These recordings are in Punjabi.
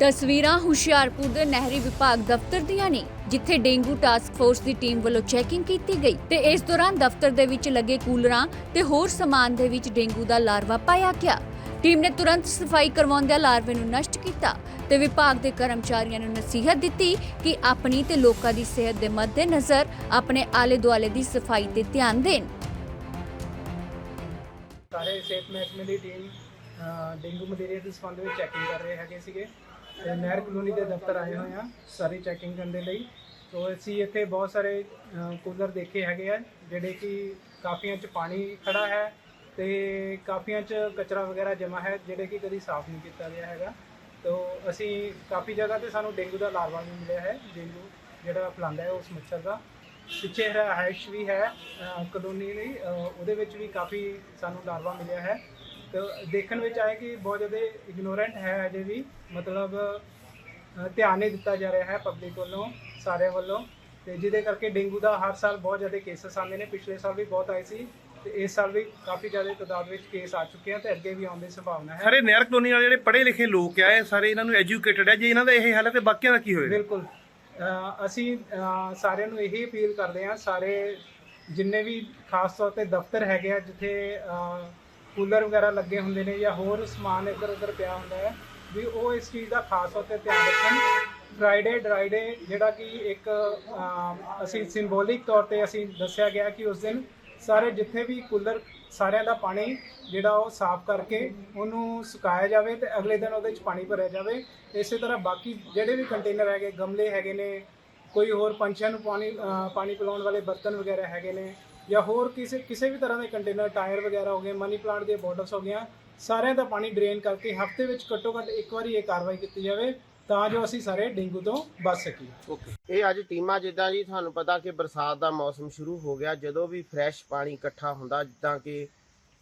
ਤਸਵੀਰਾਂ ਹੁਸ਼ਿਆਰਪੁਰ ਦੇ ਨਹਿਰੀ ਵਿਭਾਗ ਦਫ਼ਤਰ ਦੀਆਂ ਨੇ, ਜਿੱਥੇ ਡੇਂਗੂ ਟਾਸਕ ਫੋਰਸ ਦੀ ਟੀਮ ਵੱਲੋਂ ਚੈਕਿੰਗ ਕੀਤੀ ਗਈ ਤੇ ਇਸ ਦੌਰਾਨ ਦਫ਼ਤਰ ਦੇ ਵਿੱਚ ਲੱਗੇ ਕੂਲਰਾਂ ਤੇ ਹੋਰ ਸਮਾਨ ਦੇ ਵਿੱਚ ਡੇਂਗੂ ਦਾ ਲਾਰਵਾ ਪਾਇਆ ਗਿਆ। ਟੀਮ ਨੇ ਤੁਰੰਤ ਸਫ਼ਾਈ ਕਰਵਾਉਂਦਿਆਂ ਲਾਰਵੇ ਨੂੰ ਨਸ਼ਟ ਕੀਤਾ ਤੇ ਵਿਭਾਗ ਦੇ ਕਰਮਚਾਰੀਆਂ ਨੂੰ ਨਸੀਹਤ ਦਿੱਤੀ ਕਿ ਆਪਣੀ ਤੇ ਲੋਕਾਂ ਦੀ ਸਿਹਤ ਦੇ ਮੱਦੇਨਜ਼ਰ ਆਪਣੇ ਆਲੇ ਦੁਆਲੇ ਦੀ ਸਫ਼ਾਈ ਤੇ ਧਿਆਨ ਦੇਣ। ਸਾਰੇ ਸਿਹਤ ਮਹਿਕਮੇ ਦੀ ਟੀਮ ਡੇਂਗੂ ਮਲੇਰੀਆ ਦੇ ਸੰਬੰਧ ਵਿੱਚ ਚੈਕਿੰਗ ਕਰ ਰਹੇ ਹੈਗੇ ਸੀਗੇ। ਨਹਿਰ ਕਲੋਨੀ ਦੇ ਦਫ਼ਤਰ ਆਏ ਹੋਏ ਆ ਸਾਰੀ ਚੈਕਿੰਗ ਕਰਨ ਦੇ ਲਈ। ਸੋ ਅਸੀਂ ਇੱਥੇ ਬਹੁਤ ਸਾਰੇ ਕੂਲਰ ਦੇਖੇ ਹੈਗੇ ਆ, ਜਿਹੜੇ ਕਿ ਕਾਫੀਆਂ 'ਚ ਪਾਣੀ ਖੜਾ ਹੈ ਤੇ ਕਾਫੀਆਂ 'ਚ ਕਚਰਾ ਵਗੈਰਾ ਜਮ੍ਹਾਂ ਹੈ, ਜਿਹੜੇ ਕਿ ਕਦੀ ਸਾਫ਼ ਨਹੀਂ ਕੀਤਾ ਗਿਆ ਹੈਗਾ। ਤੋ ਅਸੀਂ ਕਾਫੀ ਜਗ੍ਹਾ ਤੇ ਸਾਨੂੰ ਡੇਂਗੂ ਦਾ ਲਾਰਵਾ ਵੀ ਮਿਲਿਆ ਹੈ, ਡੇਂਗੂ ਜਿਹੜਾ ਫੈਲਾਉਂਦਾ ਹੈ ਉਸ ਮੱਛਰ ਦਾ। ਪਿੱਛੇ ਰਿਹਾਇਸ਼ ਵੀ ਹੈ ਕਲੋਨੀ ਲਈ ਉਹਦੇ ਵਿੱਚ ਵੀ ਕਾਫੀ ਸਾਨੂੰ ਲਾਰਵਾ ਮਿਲਿਆ ਹੈ। ਤੇ ਦੇਖਣ ਵਿੱਚ ਆਇਆ ਕਿ ਬਹੁਤ ਜ਼ਿਆਦਾ ਇਗਨੋਰੈਂਟ ਹੈ ਅਜੇ ਵੀ ਮਤਲਬ ਧਿਆਨ ਨਹੀਂ ਦਿੱਤਾ ਜਾ ਰਿਹਾ ਹੈ ਪਬਲਿਕ ਵੱਲੋਂ ਸਾਰਿਆਂ ਵੱਲੋਂ। ਤੇ ਜਿਹਦੇ ਕਰਕੇ ਡੇਂਗੂ ਦਾ ਹਰ ਸਾਲ ਬਹੁਤ ਜ਼ਿਆਦਾ ਕੇਸਸ ਆਉਂਦੇ ਨੇ ਪਿਛਲੇ ਸਾਲ ਵੀ ਬਹੁਤ ਆਏ ਸੀ ਤੇ ਇਸ ਸਾਲ ਵੀ ਕਾਫੀ ਜ਼ਿਆਦਾ ਤਾਦਾਦ ਵਿੱਚ ਕੇਸ ਆ ਚੁੱਕੇ ਹਨ ਤੇ ਅੱਗੇ ਵੀ ਆਉਣ ਦੀ ਸੰਭਾਵਨਾ ਹੈ। ਸਾਰੇ ਨਹਿਰ ਕਲੋਨੀ ਵਾਲੇ ਜਿਹੜੇ ਪੜ੍ਹੇ ਲਿਖੇ ਲੋਕ ਆ ਇਹ ਸਾਰੇ ਇਹਨਾਂ ਨੂੰ ਐਜੂਕੇਟਡ ਹੈ ਜੇ ਇਹਨਾਂ ਦਾ ਇਹ ਹਾਲ ਹੈ ਤੇ ਬਾਕੀਆਂ ਦਾ ਕੀ ਹੋਏਗਾ? ਬਿਲਕੁਲ। ਅਸੀਂ ਸਾਰਿਆਂ ਨੂੰ ਇਹੀ ਅਪੀਲ ਕਰਦੇ ਹਾਂ ਸਾਰੇ ਜਿੰਨੇ ਵੀ ਖਾਸ ਤੌਰ ਤੇ ਦਫ਼ਤਰ ਹੈਗੇ ਆ ਜਿੱਥੇ ਕੂਲਰ ਵਗੈਰਾ ਲੱਗੇ ਹੁੰਦੇ ਨੇ ਜਾਂ ਹੋਰ ਸਮਾਨ ਇੱਧਰ ਉੱਧਰ ਪਿਆ ਹੁੰਦਾ ਹੈ, ਵੀ ਉਹ ਇਸ ਚੀਜ਼ ਦਾ ਖਾਸ ਤੌਰ ਤੇ ਧਿਆਨ ਰੱਖਣ। ਫਰਾਈਡੇ ਡਰਾਈਡੇ ਜਿਹੜਾ ਕਿ ਇੱਕ ਅਸੀਂ ਸਿੰਬੋਲਿਕ ਤੌਰ ਤੇ ਅਸੀਂ ਦੱਸਿਆ ਗਿਆ ਕਿ ਉਸ ਦਿਨ ਸਾਰੇ ਜਿੱਥੇ ਵੀ ਕੂਲਰ ਸਾਰਿਆਂ ਦਾ ਪਾਣੀ ਜਿਹੜਾ ਉਹ ਸਾਫ਼ ਕਰਕੇ ਉਹਨੂੰ ਸੁਕਾਇਆ ਜਾਵੇ ਤੇ ਅਗਲੇ ਦਿਨ ਉਹਦੇ ਵਿੱਚ ਪਾਣੀ ਭਰਿਆ ਜਾਵੇ। ਇਸੇ ਤਰ੍ਹਾਂ ਬਾਕੀ ਜਿਹੜੇ ਵੀ ਕੰਟੇਨਰ ਹੈਗੇ, ਗਮਲੇ ਹੈਗੇ ਨੇ, ਕੋਈ ਹੋਰ ਪੰਛੀਆਂ ਨੂੰ ਪਾਣੀ ਪਾਣੀ ਪਿਲਾਉਣ ਵਾਲੇ ਬਰਤਨ ਵਗੈਰਾ ਹੈਗੇ ਨੇ ਜਾਂ ਹੋਰ ਕਿਸੇ ਕਿਸੇ ਵੀ ਤਰ੍ਹਾਂ ਦੇ ਕੰਟੇਨਰ, ਟਾਇਰ ਵਗੈਰਾ ਹੋ ਗਏ ਮਨੀ ਪਲਾਂਟ ਦੀਆਂ ਬੋਟਲਸ ਹੋ ਗਈਆਂ, ਸਾਰਿਆਂ ਦਾ ਪਾਣੀ ਡਰੇਨ ਕਰਕੇ ਹਫ਼ਤੇ ਵਿੱਚ ਘੱਟੋ ਘੱਟ ਇੱਕ ਵਾਰੀ ਇਹ ਕਾਰਵਾਈ ਕੀਤੀ ਜਾਵੇ ਤਾਂ ਜੋ ਅਸੀਂ ਸਾਰੇ ਡੇਂਗੂ ਤੋਂ ਬਚ ਸਕੀਏ। ਓਕੇ ਇਹ ਅੱਜ ਟੀਮਾਂ ਜਿੱਦਾਂ ਜੀ, ਤੁਹਾਨੂੰ ਪਤਾ ਕਿ ਬਰਸਾਤ ਦਾ ਮੌਸਮ ਸ਼ੁਰੂ ਹੋ ਗਿਆ, ਜਦੋਂ ਵੀ ਫਰੈਸ਼ ਪਾਣੀ ਇਕੱਠਾ ਹੁੰਦਾ, ਜਿੱਦਾਂ ਕਿ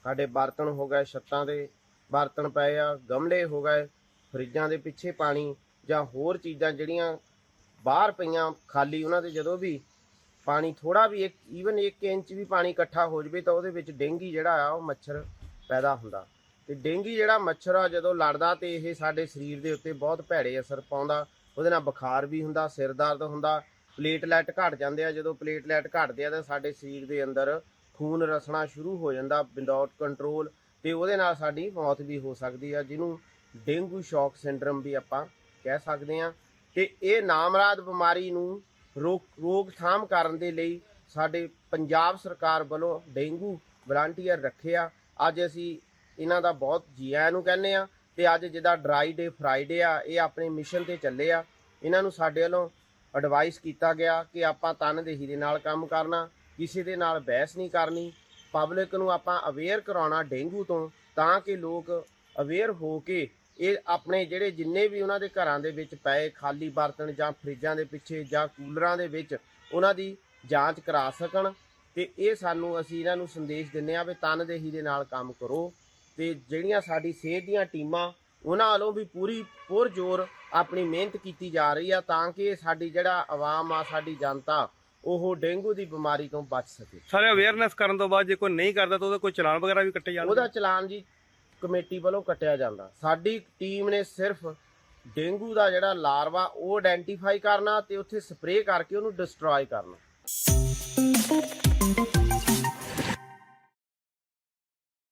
ਸਾਡੇ ਬਰਤਨ ਹੋ ਗਏ ਛੱਤਾਂ ਦੇ, ਬਰਤਨ ਪਏ ਆ, ਗਮਲੇ ਹੋ ਗਏ, ਫਰਿੱਜਾਂ ਦੇ ਪਿੱਛੇ ਪਾਣੀ ਜਾਂ ਹੋਰ ਚੀਜ਼ਾਂ ਜਿਹੜੀਆਂ ਬਾਹਰ ਪਈਆਂ ਖਾਲੀ, ਉਹਨਾਂ ਦੇ ਜਦੋਂ ਵੀ ਪਾਣੀ ਥੋੜਾ ਵੀ ਇੱਕ ਈਵਨ 1 ਇੰਚ ਵੀ ਪਾਣੀ ਇਕੱਠਾ ਹੋ ਜਵੇ ਤਾਂ ਉਹਦੇ ਵਿੱਚ ਡੇਂਗੀ ਜਿਹੜਾ ਆ, ਉਹ ਮੱਛਰ ਪੈਦਾ ਹੁੰਦਾ। ਤੇ ਡੇਂਗੀ ਜਿਹੜਾ ਮੱਛਰ ਆ, ਜਦੋਂ ਲੜਦਾ ਤੇ ਇਹ ਸਾਡੇ ਸਰੀਰ ਦੇ ਉੱਤੇ ਬਹੁਤ ਭੈੜੇ ਅਸਰ ਪਾਉਂਦਾ। ਉਹਦੇ ਨਾਲ ਬੁਖਾਰ ਵੀ ਹੁੰਦਾ, ਸਿਰ ਦਰਦ ਹੁੰਦਾ, ਪਲੇਟਲੈਟ ਘਟ ਜਾਂਦੇ ਆ। ਜਦੋਂ ਪਲੇਟਲੈਟ ਘਟਦੇ ਆ ਤਾਂ ਸਾਡੇ ਸਰੀਰ ਦੇ ਅੰਦਰ ਖੂਨ ਰਸਣਾ ਸ਼ੁਰੂ ਹੋ ਜਾਂਦਾ ਵਿਦਆਊਟ ਕੰਟਰੋਲ ਤੇ ਉਹਦੇ ਨਾਲ ਸਾਡੀ ਮੌਤ ਵੀ ਹੋ ਸਕਦੀ ਆ, ਜਿਹਨੂੰ ਡੇਂਗੂ ਸ਼ੌਕ ਸਿੰਡਰਮ ਵੀ ਆਪਾਂ ਕਹਿ ਸਕਦੇ ਆ। ਤੇ ਇਹ ਨਾਮਰਾਦ ਬਿਮਾਰੀ ਨੂੰ ਰੋਕਥਾਮ ਕਰਨ ਦੇ ਲਈ ਸਾਡੇ ਪੰਜਾਬ ਸਰਕਾਰ ਵੱਲੋਂ ਡੇਂਗੂ ਵਲੰਟੀਅਰ ਰੱਖਿਆ। ਅੱਜ ਅਸੀਂ ਇਹਨਾਂ ਦਾ ਬਹੁਤ ਜੀਆ ਨੂੰ ਕਹਿੰਦੇ ਆ ਤੇ ਅੱਜ ਜਿਹਦਾ ਡਰਾਈ ਡੇ ਫਰਾਈਡੇ ਆ, ਇਹ ਆਪਣੇ ਮਿਸ਼ਨ ਤੇ ਚੱਲੇ ਆ। ਇਹਨਾਂ ਨੂੰ ਸਾਡੇ ਵੱਲੋਂ ਐਡਵਾਈਸ ਕੀਤਾ ਗਿਆ ਕਿ ਆਪਾਂ ਤਨਦੇਹੀ ਦੇ ਨਾਲ ਕੰਮ ਕਰਨਾ, ਕਿਸੇ ਦੇ ਨਾਲ ਬਹਿਸ ਨਹੀਂ ਕਰਨੀ। ਪਬਲਿਕ ਨੂੰ ਆਪਾਂ ਅਵੇਅਰ ਕਰਾਉਣਾ ਡੇਂਗੂ ਤੋਂ, ਤਾਂ ਕਿ ਲੋਕ ਅਵੇਅਰ ਹੋ ਕੇ ਇਹ ਆਪਣੇ ਜਿਹੜੇ ਜਿੰਨੇ ਵੀ ਉਹਨਾਂ ਦੇ ਘਰਾਂ ਦੇ ਵਿੱਚ ਪਏ ਖਾਲੀ ਬਰਤਨ ਜਾਂ ਫਰਿੱਜਾਂ ਦੇ ਪਿੱਛੇ ਜਾਂ ਕੂਲਰਾਂ ਦੇ ਵਿੱਚ ਉਹਨਾਂ ਦੀ ਜਾਂਚ ਕਰਾ ਸਕਣ ਤੇ ਇਹ ਸਾਨੂੰ ਅਸੀਂ ਇਹਨਾਂ ਨੂੰ ਸੰਦੇਸ਼ ਦਿੰਦੇ ਆ ਵੀ ਤਨਦੇਹੀ ਦੇ ਨਾਲ ਕੰਮ ਕਰੋ ਤੇ ਜਿਹੜੀਆਂ ਸਾਡੀ ਸਿਹਤ ਦੀਆਂ ਟੀਮਾਂ ਉਹਨਾਂ ਵੱਲੋਂ ਵੀ ਪੂਰੀ ਪੁਰ ਜ਼ੋਰ ਆਪਣੀ ਮਿਹਨਤ ਕੀਤੀ ਜਾ ਰਹੀ ਆ ਤਾਂ ਕਿ ਸਾਡੀ ਜਿਹੜਾ ਆਵਾਮ ਆ ਸਾਡੀ ਜਨਤਾ ਉਹ ਡੇਂਗੂ ਦੀ ਬਿਮਾਰੀ ਤੋਂ ਬਚ ਸਕੇ। ਸਾਰੇ ਅਵੇਅਰਨੈਸ ਕਰਨ ਤੋਂ ਬਾਅਦ ਜੇ ਕੋਈ ਨਹੀਂ ਕਰਦਾ ਤਾਂ ਉਹਦਾ ਕੋਈ ਚਲਾਨ ਵਗੈਰਾ ਵੀ ਕੱਟੇ ਜਾਣਗੇ। ਉਹਦਾ ਚਲਾਨ ਜੀ ਕਮੇਟੀ ਵੱਲੋਂ ਕੱਟਿਆ ਜਾਂਦਾ। ਸਾਡੀ ਟੀਮ ਨੇ ਸਿਰਫ ਡੇਂਗੂ ਦਾ ਜਿਹੜਾ ਲਾਰਵਾ ਉਹ ਆਇਡੈਂਟੀਫਾਈ ਕਰਨਾ ਤੇ ਉੱਥੇ ਸਪਰੇਅ ਕਰਕੇ ਉਹਨੂੰ ਡਿਸਟਰੋਏ ਕਰਨਾ।